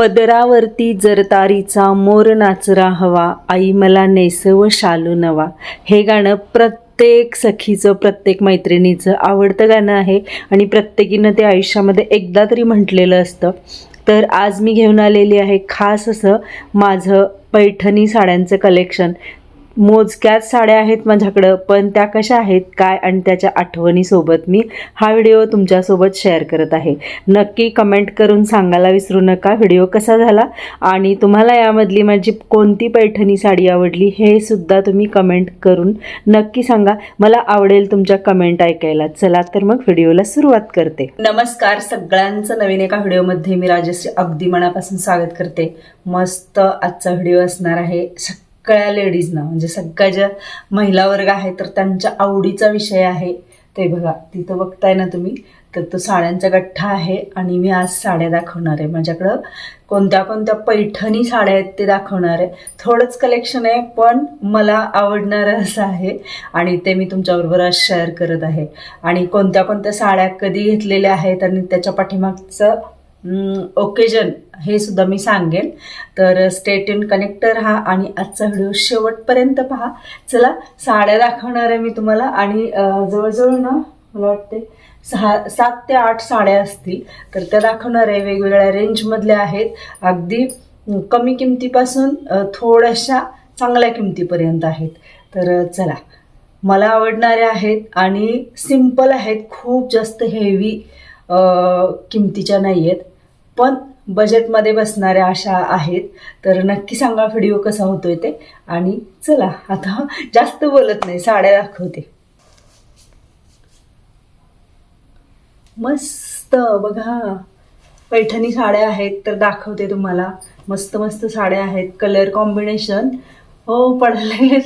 पदरावरती जरतारीचा मोर नाचरा हवा आई मला नेसव शालू नवा. हे गाणं प्रत्येक सखीचं प्रत्येक मैत्रिणीचं आवडतं गाणं आहे आणि प्रत्येकीनं ते आयुष्यामध्ये एकदा तरी म्हटलेलं असतं. तर आज मी घेऊन आलेली आहे खास असं माझं पैठणी साड्यांचं कलेक्शन मोजक्याच साड्या आहेत माझ्याकडं पण त्या कशा आहेत काय आणि त्याच्या आठवणीसोबत मी हा व्हिडिओ तुमच्यासोबत शेअर करत आहे. नक्की कमेंट करून सांगायला विसरू नका व्हिडिओ कसा झाला आणि तुम्हाला यामधली माझी कोणती पैठणी साडी आवडली हे सुद्धा तुम्ही कमेंट करून नक्की सांगा. मला आवडेल तुमच्या कमेंट ऐकायला. चला तर मग व्हिडिओला सुरुवात करते. नमस्कार सगळ्यांचं. नवीन एका व्हिडिओमध्ये मी राजश्री अगदी मनापासून स्वागत करते. मस्त आजचा व्हिडिओ असणार आहे. सगळ्या लेडीजना म्हणजे सगळ्या ज्या महिला वर्ग आहे तर त्यांच्या आवडीचा विषय आहे ते बघा. तिथं बघताय ना तुम्ही? तर तो साड्यांचा गठ्ठा आहे आणि मी आज साड्या दाखवणार आहे. माझ्याकडं कोणत्या कोणत्या पैठणी साड्या आहेत ते दाखवणार आहे. थोडंच कलेक्शन आहे पण मला आवडणारं असं आहे आणि ते मी तुमच्याबरोबर आज शेअर करत आहे. आणि कोणत्या कोणत्या साड्या कधी घेतलेल्या आहेत आणि त्याच्या पाठीमागचं ओकेजन हे सुद्धा मी सांगेन. तर स्टेट इन कनेक्टर हा आणि आजचा व्हिडिओ शेवटपर्यंत पहा. चला साड्या दाखवणार आहे मी तुम्हाला आणि जवळजवळ ना मला वाटते सहा सात ते आठ साड्या असतील. तर त्या दाखवणार आहे वेगवेगळ्या रेंजमधल्या आहेत. अगदी कमी किमतीपासून थोड्याशा चांगल्या किमतीपर्यंत आहेत. तर चला मला आवडणाऱ्या आहेत आणि सिंपल आहेत. खूप जास्त हेवी किमतीच्या नाही आहेत पण बजेटमध्ये बसणाऱ्या अशा आहेत. तर नक्की सांगा व्हिडिओ कसा होतोय ते. आणि चला आता जास्त बोलत नाही साड्या दाखवते. मस्त बघा. पैठणी साड्या आहेत तर दाखवते तुम्हाला. मस्त मस्त साड्या आहेत कलर कॉम्बिनेशन हो पडले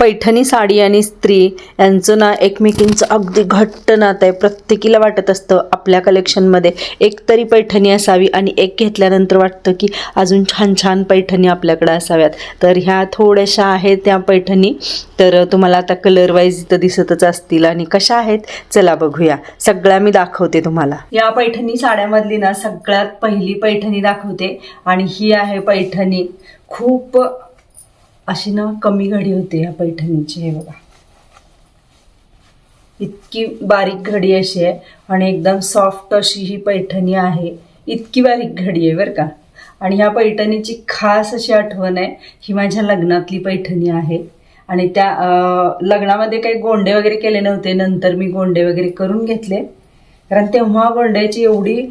पैठणी साडी आणि स्त्री यांचं ना एकमेकींचं अगदी घट्ट नातं आहे. प्रत्येकीला वाटत असतं आपल्या कलेक्शनमध्ये एक तरी पैठणी असावी आणि एक घेतल्यानंतर वाटतं की अजून छान छान पैठणी आपल्याकडे असाव्यात. तर ह्या थोड्याशा आहेत त्या पैठणी. तर तुम्हाला आता कलर वाईज इथं दिसतच असतील आणि कशा आहेत चला बघूया. सगळ्या मी दाखवते तुम्हाला. या पैठणी साड्यामधली ना सगळ्यात पहिली पैठणी दाखवते. आणि ही आहे पैठणी. खूप अशी ना कमी घडी होते या पैठणीची हे बघा. इतकी बारीक घडी अशी आहे आणि एकदम सॉफ्ट अशी ही पैठणी आहे. इतकी बारीक घडी आहे बरं का. आणि ह्या पैठणीची खास अशी आठवण आहे ही माझ्या लग्नातली पैठणी आहे. आणि त्या लग्नामध्ये काही गोंडे वगैरे केले नव्हते नंतर मी गोंडे वगैरे करून घेतले. कारण तेव्हा गोंड्याची एवढी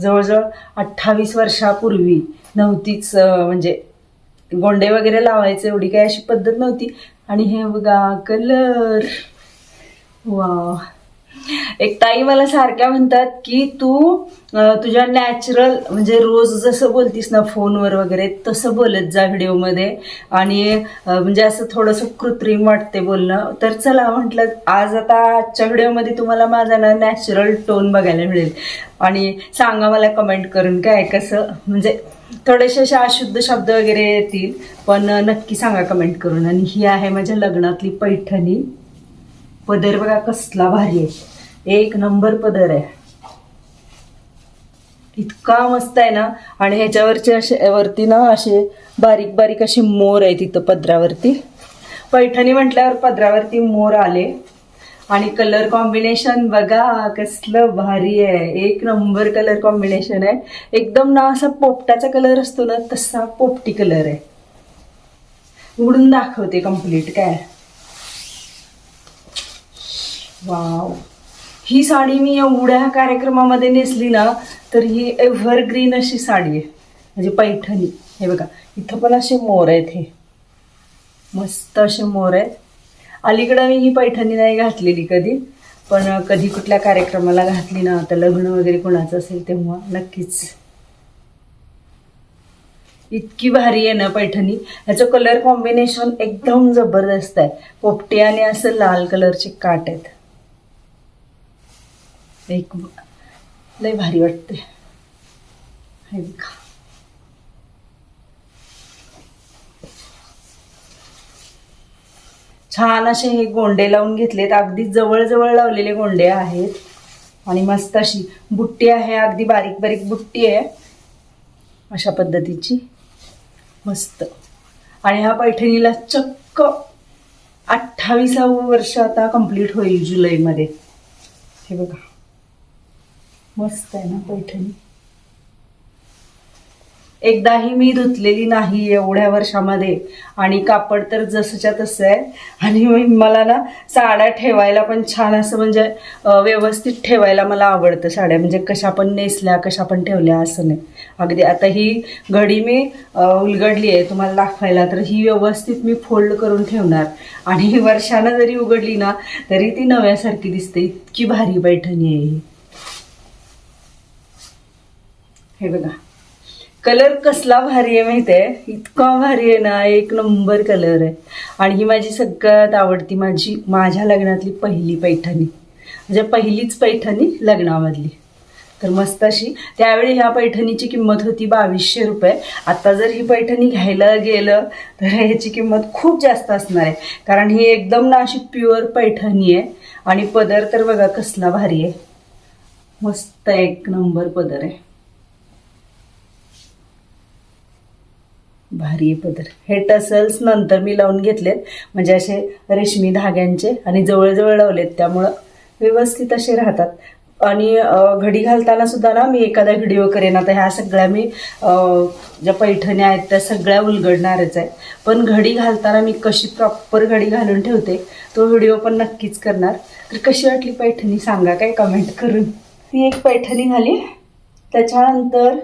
जवळजवळ अठ्ठावीस वर्षापूर्वी नव्हतीच म्हणजे गोंडे वगैरे लावायचे एवढी काही अशी पद्धत नव्हती. आणि हे बघा कलर. वा एक ताई मला सारख्या म्हणतात की तू तुझ्या नॅचरल म्हणजे रोज जसं बोलतीस ना फोनवर वगैरे तसं बोलत जा व्हिडिओमध्ये. आणि म्हणजे असं थोडंसं कृत्रिम वाटते बोलणं. तर चला म्हटलं आज आता आजच्या व्हिडिओमध्ये तुम्हाला माझा ना नॅचरल टोन बघायला मिळेल. आणि सांगा मला कमेंट करून काय कसं? म्हणजे थोडेसे असे अशुद्ध शब्द वगैरे येतील पण नक्की सांगा कमेंट करून. आणि ही आहे माझ्या लग्नातली पैठणी. पदर बघा कसला भारी आहे. एक नंबर पदर आहे. इतका मस्त आहे ना? आणि ह्याच्यावरचे असे वरती ना असे बारीक बारीक असे मोर आहे तिथं पदरावरती. पैठणी म्हटल्यावर पदरावरती मोर आले. आणि कलर कॉम्बिनेशन बघा कसलं भारी आहे. एक नंबर कलर कॉम्बिनेशन आहे. एकदम ना असा पोपटाचा कलर असतो ना तसा पोपटी कलर आहे. उघडून दाखवते कंप्लीट काय. वाव. ही साडी मी एवढ्या कार्यक्रमामध्ये नेसली ना तर ही एव्हरग्रीन अशी साडी आहे. म्हणजे पैठणी. हे बघा इथं पण असे मोर आहेत हे. मस्त असे मोर आहेत. अलीकडं मी ही पैठणी नाही घातलेली कधी पण कधी कुठल्या कार्यक्रमाला घातली ना आता लग्न वगैरे कोणाचं असेल तेव्हा नक्कीच. इतकी भारी आहे ना पैठणी. ह्याचं कलर कॉम्बिनेशन एकदम जबरदस्त आहे. पोपटी आणि असं लाल कलरचे काट आहेत. एक लय भारी वाटते. हे बघा. छान असे हे गोंडे लावून घेतलेत. अगदी जवळजवळ लावलेले गोंडे आहेत. आणि मस्त अशी बुट्टी आहे. अगदी बारीक बारीक बुट्टी आहे. अशा पद्धतीची. मस्त. आणि ह्या पैठणीला चक्क अठ्ठावीसावं वर्ष आता कंप्लीट होईल जुलैमध्ये. हे बघा. मस्त आहे ना पैठणी. एकदाही मी धुतलेली नाही एवढ्या वर्षामध्ये. आणि कापड तर जसंच्या तसं आहे. आणि मला ना साड्या ठेवायला पण छान असं म्हणजे व्यवस्थित ठेवायला मला आवडतं साड्या. म्हणजे कशा पण नेसल्या कशा पण ठेवल्या असं नाही. अगदी आता ही घडी मी उलगडली आहे. तुम्हाला दाखवायला तर ही व्यवस्थित मी फोल्ड करून ठेवणार. आणि वर्षानं जरी उघडली ना तरी ती नव्यासारखी दिसते. इतकी भारी पैठणी आहे ही. हे बघा. कलर कसला भारी आहे माहिती आहे इतका भारी आहे ना एक नंबर कलर आहे. आणि ही माझी सगळ्यात आवडती माझी माझ्या लग्नातली पहिली पैठणी. म्हणजे पहिलीच पैठणी लग्नामधली. तर मस्त अशी त्यावेळी ह्या पैठणीची किंमत होती बावीसशे रुपये. आता जर ही पैठणी घ्यायला गेलं तर ह्याची किंमत खूप जास्त असणार आहे. कारण ही एकदम ना अशी प्युअर पैठणी आहे. आणि पदर तर बघा कसला भारी आहे. मस्त एक नंबर पदर आहे. भारी आहे पदर. हे टसल्स नंतर मी लावून घेतलेत. म्हणजे असे रेशमी धाग्यांचे आणि जवळजवळ लावलेत. त्यामुळं व्यवस्थित असे राहतात. आणि घडी घालताना सुद्धा ना मी एखादा व्हिडिओ करेन. आता ह्या सगळ्या मी ज्या पैठण्या आहेत त्या सगळ्या उलगडणारच आहे. पण घडी घालताना मी कशी प्रॉपर घडी घालून ठेवते तो व्हिडिओ पण नक्कीच करणार. तर कशी वाटली पैठणी सांगा काय कमेंट करून. ती एक पैठणी घाली. त्याच्यानंतर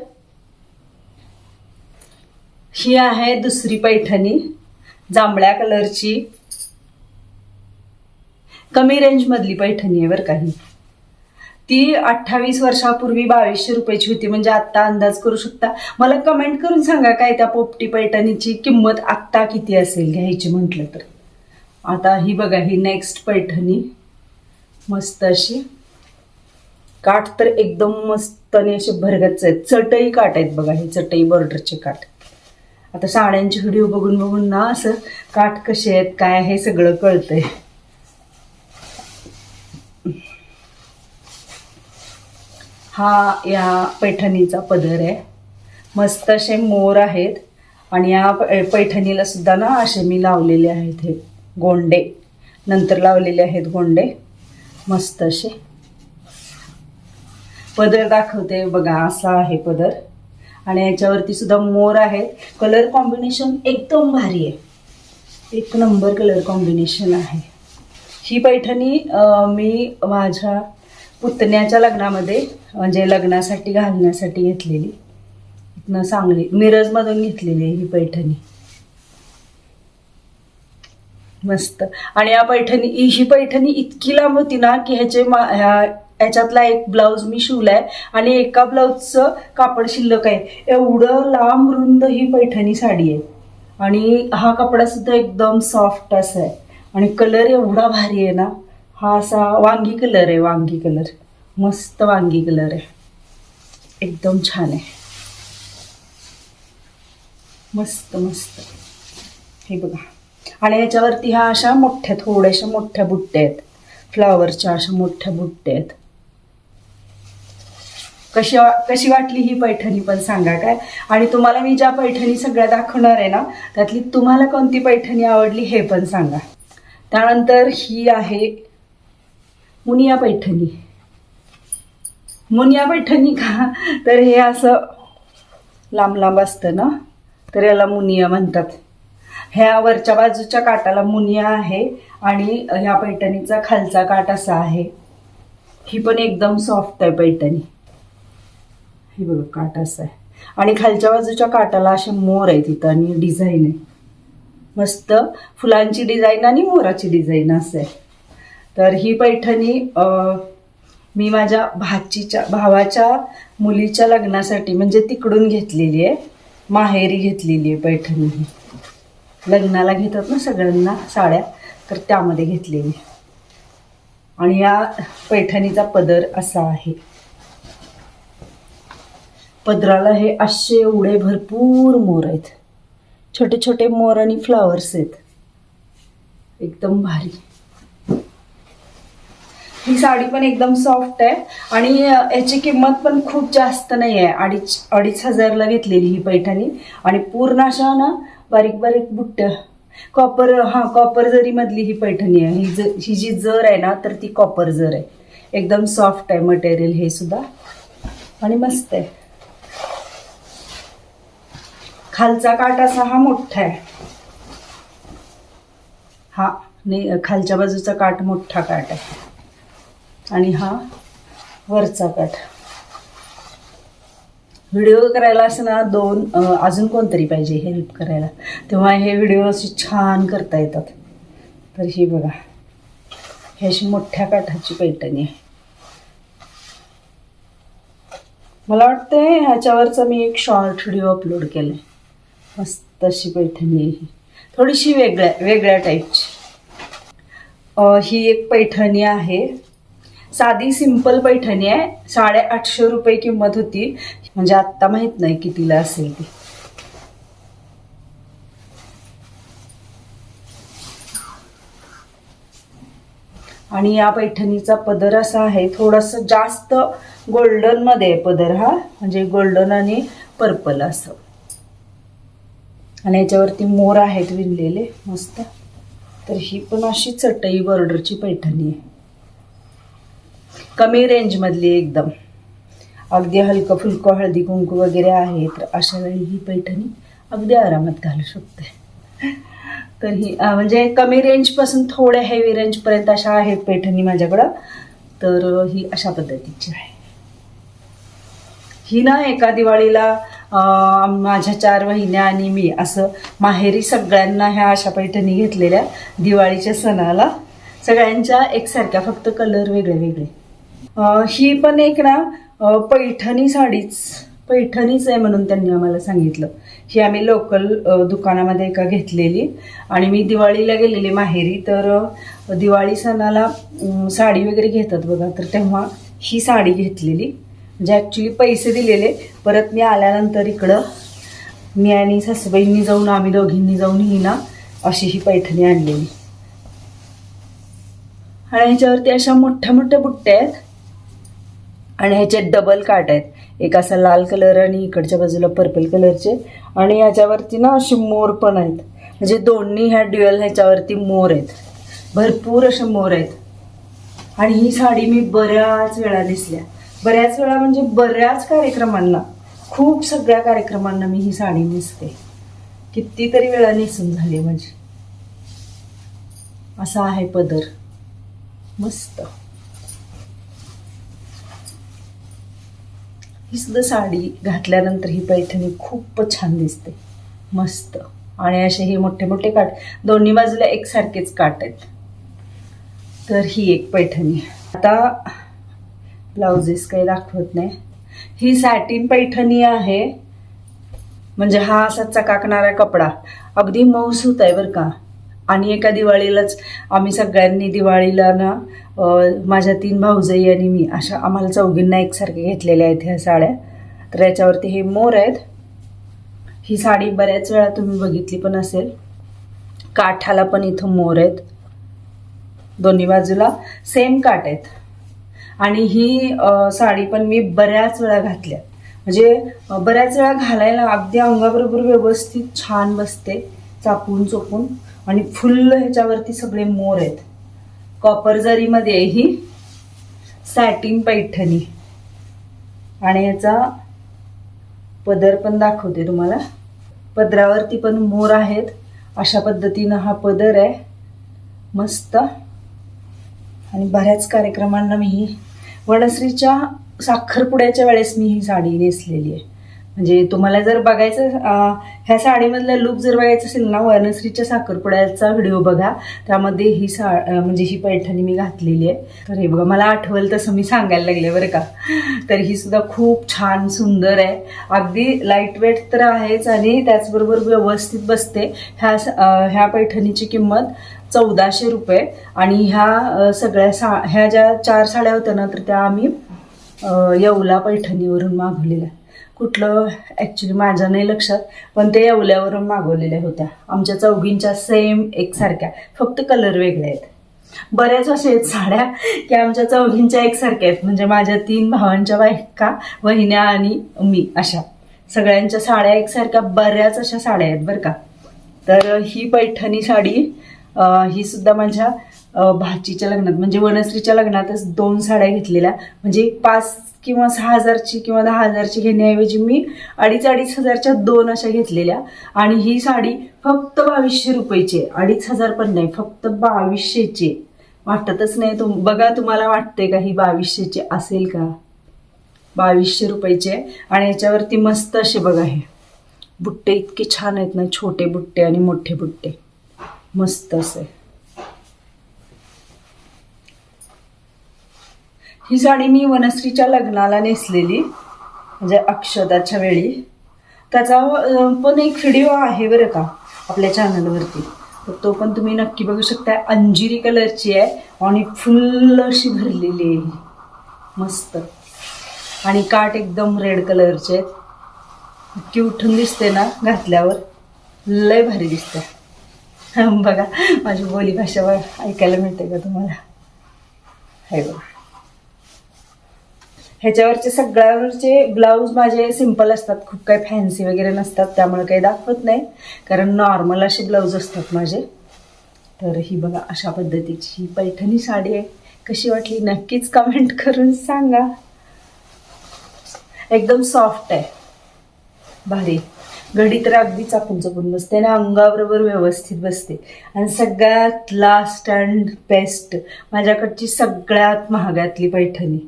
ही आहे दुसरी पैठणी जांभळ्या कलरची. कमी रेंजमधली पैठणी आहे बरं काही ती अठ्ठावीस वर्षापूर्वी बावीसशे रुपयाची होती म्हणजे आत्ता अंदाज करू शकता. मला कमेंट करून सांगा काय त्या पोपटी पैठणीची किंमत आत्ता किती असेल घ्यायची म्हटलं तर. आता ही बघा ही नेक्स्ट पैठणी. मस्त अशी. काठ तर एकदम मस्त आणि असे भरगच आहेत. चटई काठ आहेत बघा हे चटई बॉर्डरचे काठ. आता साड्यांचे व्हिडिओ बघून बघून ना असं काठ कसे आहेत काय हे सगळं कळतंय. हा या पैठणीचा पदर आहे. मस्त असे मोर आहेत आणि या पैठणीला सुद्धा ना असे मी लावलेले आहेत हे गोंडे. नंतर लावलेले आहेत गोंडे. मस्त असे. पदर दाखवते बघा असा आहे पदर. आणि याच्यावरती सुद्धा मोर आहेत. कलर कॉम्बिनेशन एकदम भारी आहे. एक नंबर कलर कॉम्बिनेशन आहे. ही पैठणी मी माझ्या पुतण्याच्या लग्नामध्ये म्हणजे लग्नासाठी घालण्यासाठी घेतलेली. इथनं सांगली मिरजमधून घेतलेली आहे ही पैठणी. मस्त. आणि या पैठणी ही ही पैठणी इतकी लांब होती ना की ह्याचे मा ह्या याच्यातला एक ब्लाऊज मी शिवलाय आणि एका ब्लाऊजचं कापड शिल्लक आहे. एवढं लांब रुंद ही पैठणी साडी आहे. आणि हा कपडा सुद्धा एकदम सॉफ्ट असा आहे. आणि कलर एवढा भारी आहे ना हा असा वांगी कलर आहे वांगी कलर मस्त वांगी कलर आहे. एकदम छान आहे. मस्त मस्त. हे बघा. आणि याच्यावरती ह्या अशा मोठ्या थोड्याशा मोठ्या बुट्ट्या आहेत. फ्लावरच्या अशा मोठ्या बुट्ट्या आहेत. कशी वा- कशी वाटली ही पैठणी पण सांगा काय? आणि तुम्हाला मी ज्या पैठणी सगळ्या दाखवणार आहे ना त्यातली तुम्हाला कोणती पैठणी आवडली हे पण सांगा. त्यानंतर ही आहे मुनिया पैठणी. मुनिया पैठणी का? तर हे असं लांब लांब असतं ना तर याला मुनिया म्हणतात. ह्या वरच्या बाजूच्या काटाला मुनिया आहे आणि ह्या पैठणीचा खालचा काट असा आहे. ही पण एकदम सॉफ्ट आहे पैठणी. हे बघा काट असं आहे. आणि खालच्या बाजूच्या काटाला असे मोर आहे तिथं आणि डिझाईन आहे. मस्त फुलांची डिझाईन आणि मोराची डिझाईन असं आहे. तर ही पैठणी मी माझ्या भाचीच्या भावाच्या मुलीच्या लग्नासाठी म्हणजे तिकडून घेतलेली आहे. माहेरी घेतलेली आहे पैठणी ही. लग्नाला घेतात ना सगळ्यांना साड्या तर त्यामध्ये घेतलेली आणि या पैठणीचा पदर असा आहे. पदराला हे असे एवढे भरपूर मोर आहेत. छोटे छोटे मोर आणि फ्लावर्स आहेत. एकदम भारी. ही साडी पण एकदम सॉफ्ट आहे आणि याची किंमत पण खूप जास्त नाही आहे. अडीच अडीच हजारला घेतलेली ही पैठणी. आणि पूर्ण अशा ना बारीक बारीक बुट्ट कॉपर हां कॉपर जरीमधली ही पैठणी आहे. ही ज ही जी जर आहे ना तर ती कॉपर जर आहे. एकदम सॉफ्ट आहे मटेरियल हे सुद्धा. आणि मस्त आहे. खालचा काट असा हा मोठा आहे. हा नाही खालच्या बाजूचा काट मोठा काट आहे. आणि हा वरचा काठ व्हिडिओ करायला असं ना दोन अजून कोणतरी पाहिजे हेल्प करायला. तेव्हा हे व्हिडिओ असे छान करता येतात. तर ही बघा. हे अशी मोठ्या काठाची पैठणी आहे. मला वाटतंय ह्याच्यावरचा मी एक शॉर्ट व्हिडिओ अपलोड केला आहे मस्त अशी पैठणी आहे थोडीशी वेगळ्या वेगळ्या टाईपची ही एक पैठणी आहे. साधी सिंपल पैठणी आहे. साडे आठशे रुपये किंमत होती. म्हणजे आत्ता माहीत नाही कितीला असेल ती. आणि या पैठणीचा पदर असा आहे. थोडस जास्त गोल्डनमध्ये आहे पदर हा. म्हणजे गोल्डन आणि पर्पल असं. आणि याच्यावरती मोर आहेत विणलेले मस्त. तर ही पण अशी चटई बॉर्डरची पैठणी आहे. कमी रेंजमधली एकदम. अगदी हलकं फुलकं हळदी कुंकू वगैरे आहे तर अशा वेळी ही पैठणी अगदी आरामात घालू शकते. तर ही म्हणजे कमी रेंजपासून थोड्या हेवी रेंजपर्यंत अशा आहेत पैठणी माझ्याकडं. तर ही अशा पद्धतीची आहे. ही ना एका दिवाळीला माझ्या चार वहिन्या आणि मी असं माहेरी सगळ्यांना ह्या अशा पैठणी घेतलेल्या दिवाळीच्या सणाला. सगळ्यांच्या एकसारख्या फक्त कलर वेगळे वेगळे. ही पण एक ना पैठणी साडीच पैठणीच आहे म्हणून त्यांनी आम्हाला सांगितलं. ही आम्ही लोकल दुकानामध्ये एका घेतलेली. आणि मी दिवाळीला गेलेली माहेरी तर दिवाळी सणाला साडी वगैरे घेतात बघा तर तेव्हा ही साडी घेतलेली. म्हणजे ॲक्च्युली पैसे दिलेले. परत मी आल्यानंतर इकडं मी आणि सासूबाईंनी जाऊन आम्ही दोघींनी जाऊन ही ना अशी ही पैठणी आणलेली. आणि ह्याच्यावरती अशा मोठ्या मोठ्या बुट्ट्या आहेत. आणि ह्याचे डबल काट आहेत. एक असा लाल कलर आणि इकडच्या बाजूला पर्पल कलरचे आणि ह्याच्यावरती ना असे मोर पण आहेत. म्हणजे दोन्ही ह्या ड्युअल ह्याच्यावरती मोर आहेत. भरपूर असे मोर आहेत. आणि ही साडी मी बऱ्याच वेळा दिसल्या बऱ्याच वेळा म्हणजे बऱ्याच कार्यक्रमांना खूप सगळ्या कार्यक्रमांना मी ही साडी नेसते. कितीतरी वेळा नेसून झाली माझी. असा आहे पदर. मस्त. ही सुद्धा साडी घातल्यानंतर ही पैठणी खूपच छान दिसते. मस्त. आणि असे हे मोठे मोठे काठ दोन्ही बाजूला एकसारखेच काट आहेत. तर ही एक पैठणी. आता ब्लाउजेस काही दाखवत नाही. ही सॅटिन पैठणी आहे. म्हणजे हा असा चकाकणारा कपडा. अगदी मऊसूत आहे बरं का. आणि एका दिवाळीलाच आम्ही सगळ्यांनी दिवाळीला ना माझ्या तीन भाऊजाई आणि मी अशा आम्हाला चौघींना एकसारखे घेतलेल्या आहेत ह्या साड्या. तर याच्यावरती हे मोर आहेत. ही साडी बऱ्याच वेळा तुम्ही बघितली पण असेल. काठाला पण इथं मोर आहेत. दोन्ही बाजूला सेम काठ आहेत. आणि ही साडी पण मी बऱ्याच वेळा घातल्या. म्हणजे बऱ्याच वेळा घालायला अगदी अंगाबरोबर व्यवस्थित छान बसते चापून चोपून. आणि फुल्ल ह्याच्यावरती सगळे मोर आहेत. कॉपर जरीमध्ये आहे ही सॅटिन पैठणी. आणि याचा पदर पण दाखवते तुम्हाला. पदरावरती पण मोर आहेत. अशा पद्धतीनं हा पदर आहे. मस्त. आणि बऱ्याच कार्यक्रमांना मी ही वडश्रीच्या साखरपुड्याच्या वेळेस मी ही साडी नेसलेली आहे. म्हणजे तुम्हाला जर बघायचं ह्या साडीमधला लुक जर बघायचं असेल ना वनश्रीच्या साखरपुड्याचा व्हिडिओ बघा. त्यामध्ये ही सा म्हणजे ही पैठणी मी घातलेली आहे. तर हे बघा मला आठवलं तसं मी सांगायला लागले बरं का. तर ही सुद्धा खूप छान सुंदर आहे. अगदी लाइट वेट तर आहेच आणि त्याचबरोबर व्यवस्थित बसते. ह्या ह्या पैठणीची किंमत चौदाशे रुपये. आणि ह्या सगळ्या सा ह्या ज्या चार साड्या होत्या ना तर त्या आम्ही येवला पैठणीवरून मागवलेल्या. कुठलं ॲक्च्युली माझ्या नाही लक्षात पण ते येवल्यावरून मागवलेल्या होत्या. आमच्या चौघींच्या सेम एकसारख्या फक्त कलर वेगळे आहेत. बऱ्याच अशा आहेत साड्या की आमच्या चौघींच्या एकसारख्या आहेत. म्हणजे माझ्या तीन भावांच्या बायका वहिन्या आणि मी अशा. सगळ्यांच्या साड्या एकसारख्या बऱ्याच अशा साड्या आहेत बरं का. तर ही पैठणी साडी ही सुद्धा माझ्या भाचीच्या लग्नात म्हणजे वनश्रीच्या लग्नातच दोन साड्या घेतलेल्या. म्हणजे पाच किंवा सहा हजारची किंवा दहा हजारची घेण्याऐवजी मी अडीच अडीच हजारच्या दोन अशा घेतलेल्या. आणि ही साडी फक्त बावीसशे रुपयेची आहे. अडीच हजार पण नाही फक्त बावीसशेची आहे. वाटतच नाही तुम बघा तुम्हाला वाटते का ही बावीसशेची असेल का? बावीसशे रुपयेची आहे. आणि याच्यावरती मस्त असे बघा हे. बुट्टे इतके छान आहेत ना छोटे बुट्टे आणि मोठे बुट्टे. मस्त असे. ही साडी मी वनश्रीच्या लग्नाला नेसलेली म्हणजे अक्षताच्या वेळी. त्याचा पण एक व्हिडिओ आहे बरं का आपल्या चॅनलवरती तर तो पण तुम्ही नक्की बघू शकता अंजिरी कलरची आहे आणि फुल्ल अशी भरलेली आहे. मस्त. आणि काठ एकदम रेड कलरचे आहेत. नक्की उठून दिसते ना घातल्यावर. लय भारी दिसते बघा माझी बोली भाषा ऐकायला मिळते का तुम्हाला? हे बघा. ह्याच्यावरचे सगळ्यावरचे ब्लाऊज माझे सिंपल असतात. खूप काही फॅन्सी वगैरे नसतात त्यामुळे काही दाखवत नाही. कारण नॉर्मल असे ब्लाऊज असतात माझे. तर ही बघा अशा पद्धतीची ही पैठणी साडी आहे. कशी वाटली? नक्कीच कमेंट करून सांगा. एकदम सॉफ्ट आहे. भारी. घडी तर अगदी चापून चपून बसते आणि अंगाबरोबर व्यवस्थित बसते. आणि सगळ्यात लास्ट अँड बेस्ट माझ्याकडची सगळ्यात महागातली पैठणी.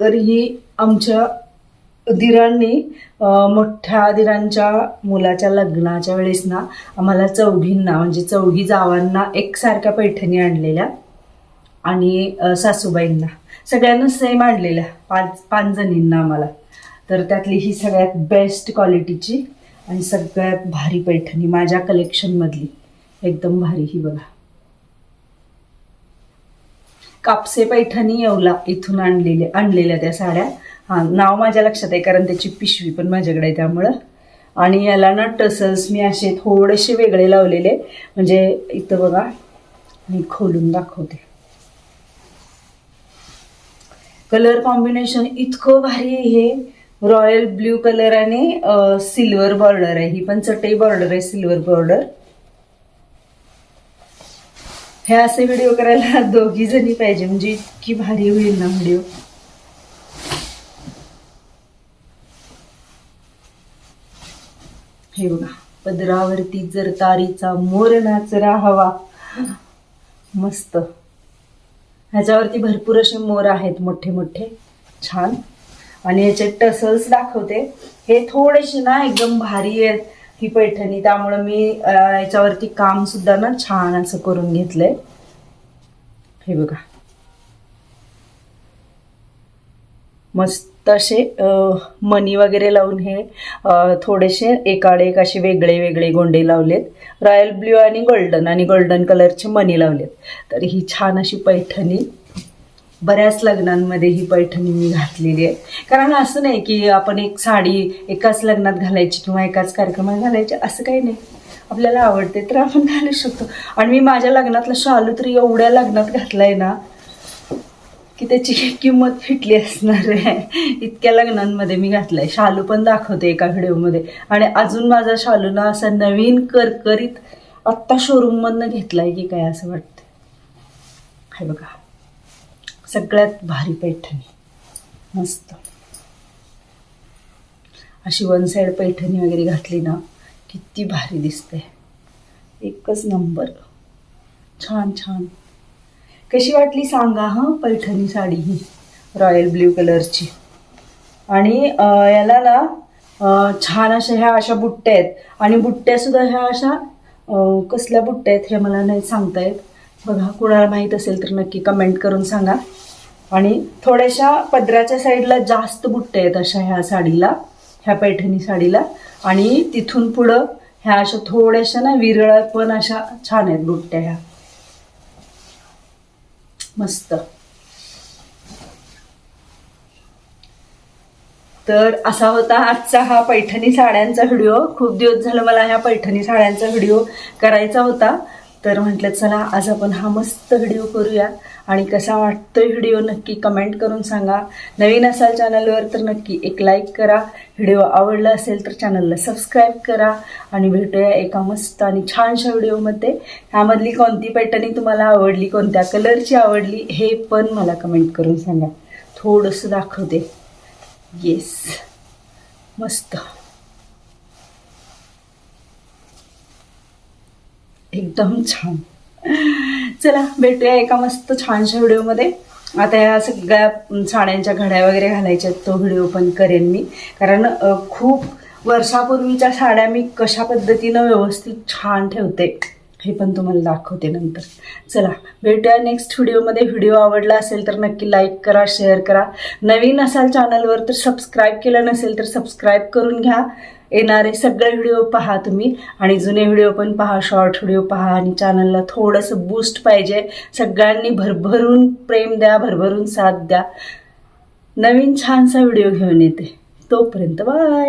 तर ही आमच्या दिरांनी मोठ्या दिरांच्या मुलाच्या लग्नाच्या वेळेस ना आम्हाला चौघींना म्हणजे चौघी जावांना एकसारख्या पैठणी आणलेल्या आणि सासूबाईंना. सगळ्यांना सेम आणलेल्या पाच पाच जणींना आम्हाला. तर त्यातली ही सगळ्यात बेस्ट क्वालिटीची आणि सगळ्यात भारी पैठणी माझ्या कलेक्शनमधली एकदम भारी ही बघा. कापसे पैठणी येवला इथून आणलेले आणलेल्या त्या साड्या. हां नाव माझ्या लक्षात आहे कारण त्याची पिशवी पण माझ्याकडे आहे त्यामुळं. आणि याला ना टसल्स मी असे थोडेसे वेगळे लावलेले. म्हणजे इथं बघा मी खोलून दाखवते. कलर कॉम्बिनेशन इतकं भारी आहे हे. रॉयल ब्ल्यू कलर आणि सिल्वर बॉर्डर आहे. ही पण चटई बॉर्डर आहे सिल्वर बॉर्डर. हे असे व्हिडिओ करायला दोघी जणी पाहिजे. म्हणजे इतकी भारी होईल ना व्हिडिओ हे बघा पदरावरती जर तारीचा मोर नाचरा हवा. मस्त. ह्याच्यावरती भरपूर असे मोर आहेत मोठे मोठे छान. आणि याचे टसल्स दाखवते. हे थोडेसे ना एकदम भारी आहेत ही पैठणी त्यामुळं मी याच्यावरती काम सुद्धा ना छान असं करून घेतलंय. हे बघा. मस्त असे मणी वगैरे लावून हे थोडेसे एकाडे एक असे वेगळे वेगळे गोंडे लावलेत. रॉयल ब्ल्यू आणि गोल्डन आणि गोल्डन कलरचे मणी लावलेत. तर ही छान अशी पैठणी. बऱ्याच लग्नांमध्ये ही पैठणी मी घातलेली आहे. कारण असं नाही की आपण एक साडी एकाच लग्नात घालायची किंवा एकाच कार्यक्रमात घालायची असं काही नाही. आपल्याला आवडते तर आपण घालू शकतो. आणि मी माझ्या लग्नातला शालू तर एवढ्या लग्नात घातलाय ना की त्याची किंमत फिटली असणार आहे. इतक्या लग्नांमध्ये मी घातलाय. शालू पण दाखवते एका व्हिडिओमध्ये. आणि अजून माझा शालू ना असा नवीन करकरीत आत्ता शोरूममधनं घेतलाय की काय असं वाटतं हे बघा. सगळ्यात भारी पैठणी. मस्त. अशी वन साईड पैठणी वगैरे घातली ना किती भारी दिसते. एकच नंबर छान छान. कशी वाटली सांगा हां पैठणी साडी ही रॉयल ब्ल्यू कलरची आणि याला ना छान अशा ह्या अशा बुट्ट्या आहेत. आणि बुट्ट्यासुद्धा ह्या अशा कसल्या बुट्ट्या आहेत हे मला नाही सांगता येत. बघा कुणाला माहीत असेल तर नक्की कमेंट करून सांगा. आणि थोड्याशा पदराच्या साईडला जास्त बुट्टे आहेत अशा ह्या साडीला ह्या पैठणी साडीला. आणि तिथून पुढं ह्या अशा थोड्याशा ना विरळ पण अशा छान आहेत बुट्ट्या ह्या. मस्त. तर असा होता आजचा हा पैठणी साड्यांचा व्हिडिओ. खूप दिवस झालं मला ह्या पैठणी साड्यांचा व्हिडिओ करायचा होता. तर म्हटलं चला आज आपण हा मस्त व्हिडिओ करूया आणि कसा वाटतोय व्हिडिओ नक्की कमेंट करून सांगा. नवीन असाल चॅनलवर तर नक्की एक लाईक करा. व्हिडिओ आवडला असेल तर चॅनलला सबस्क्राईब करा आणि भेटूया एका मस्त आणि छानशा व्हिडिओमध्ये. ह्यामधली कोणती पॅटर्निंग तुम्हाला आवडली कोणत्या कलरची आवडली हे पण मला कमेंट करून सांगा. थोडंसं दाखवते. येस मस्त. एकदम छान. चला भेटूया एका मस्त छानशा व्हिडिओमध्ये. आता या सगळ्या साड्यांच्या घड्या वगैरे घालायच्या तो व्हिडिओ पण करेन मी. कारण खूप वर्षापूर्वीच्या साड्या मी कशा पद्धतीनं व्यवस्थित छान ठेवते हे पण तुम्हाला दाखवते नंतर. चला भेटूया नेक्स्ट व्हिडिओमध्ये. व्हिडिओ आवडला असेल तर नक्की लाईक करा शेअर करा. नवीन असाल चॅनलवर तर सबस्क्राईब केलं नसेल तर सबस्क्राईब करून घ्या. येणारे सगळे व्हिडिओ पहा तुम्ही आणि जुने व्हिडिओ पण पहा शॉर्ट व्हिडिओ पहा आणि चॅनलला थोडंसं बूस्ट पाहिजे. सगळ्यांनी भरभरून प्रेम द्या भरभरून साथ द्या. नवीन छानसा व्हिडिओ घेऊन येते. तोपर्यंत बाय